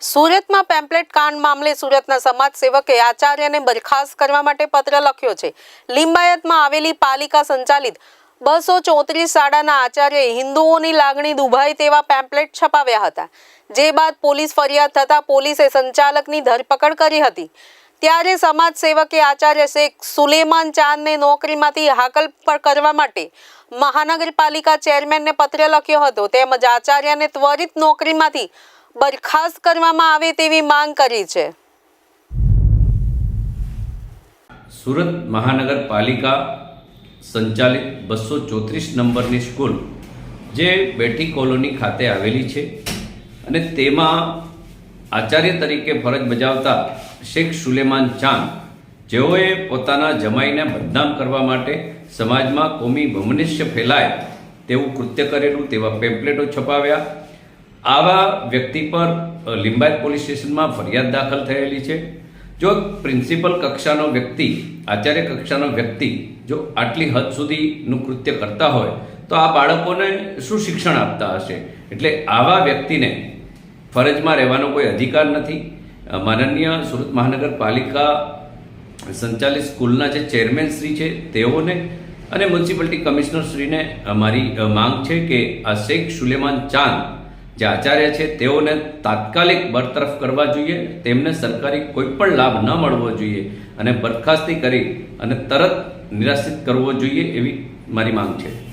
સુરતમાં પેમ્પલેટ કાંડ મામલે સુરતના સમાજ સેવકે આચાર્યને બરખાસ્ત કરવા માટે પત્ર લખ્યો છે. લિંબાયતમાં આવેલી પાલિકા સંચાલિત બસો ચોત્રીસ શાળાના આચાર્યએ હિન્દુઓની લાગણી દુભાય તેવા પેમ્પલેટ છપાવ્યા હતા. જે બાદ પોલીસ ફરિયાદ થતાં પોલીસે સંચાલકની ધરપકડ કરી હતી. ત્યારે સમાજ સેવકે આચાર્ય શેખ સુલેમાન ચાંદને નોકરીમાંથી હાકલ પર કરવા માટે મહાનગરપાલિકા ચેરમેનને પત્ર લખ્યો હતો. તેમજ આચાર્યને ત્વરિત નોકરીમાંથી બરખાસ્ત કરવામાં આવે તેવી માંગ કરી છે. સુરત મહાનગરપાલિકા સંચાલિત બસો ચોત્રીસ નંબરની સ્કૂલ જે બેઠી કોલોની ખાતે આવેલી છે અને તેમાં આચાર્ય તરીકે ફરજ બજાવતા શેખ સુલેમાન ચાંદ જેઓએ પોતાના જમાઈને બદનામ કરવા માટે સમાજમાં કોમી વમનિષ્ય ફેલાય તેવું કૃત્ય કરેલું તેવા પેમ્પલેટો છપાવ્યા. આવા વ્યક્તિ પર લિંબાયત પોલીસ સ્ટેશનમાં ફરિયાદ દાખલ થયેલી છે. જો પ્રિન્સિપલ કક્ષાનો વ્યક્તિ, આચાર્ય કક્ષાનો વ્યક્તિ જો આટલી હદ સુધીનું કૃત્ય કરતા હોય, તો આ બાળકોને શું શિક્ષણ આપતા હશે? એટલે આવા વ્યક્તિને ફરજમાં રહેવાનો કોઈ અધિકાર નથી. માનનીય સુરત મહાનગરપાલિકા સંચાલિત સ્કૂલના જે ચેરમેન શ્રી છે, તેઓને અને મ્યુનિસિપાલિટી કમિશનર શ્રીને અમારી માંગ છે કે આ શેખ સુલેમાન ચાંદ જે આચાર્ય છે, તેઓને તાત્કાલિક બરતરફ કરવા જોઈએ, તેમને સરકારી કોઈ પણ લાભ ન મળવો જોઈએ અને બરખાસ્તી કરી અને તરત નિરાશિત કરવો જોઈએ એવી મારી માંગ છે.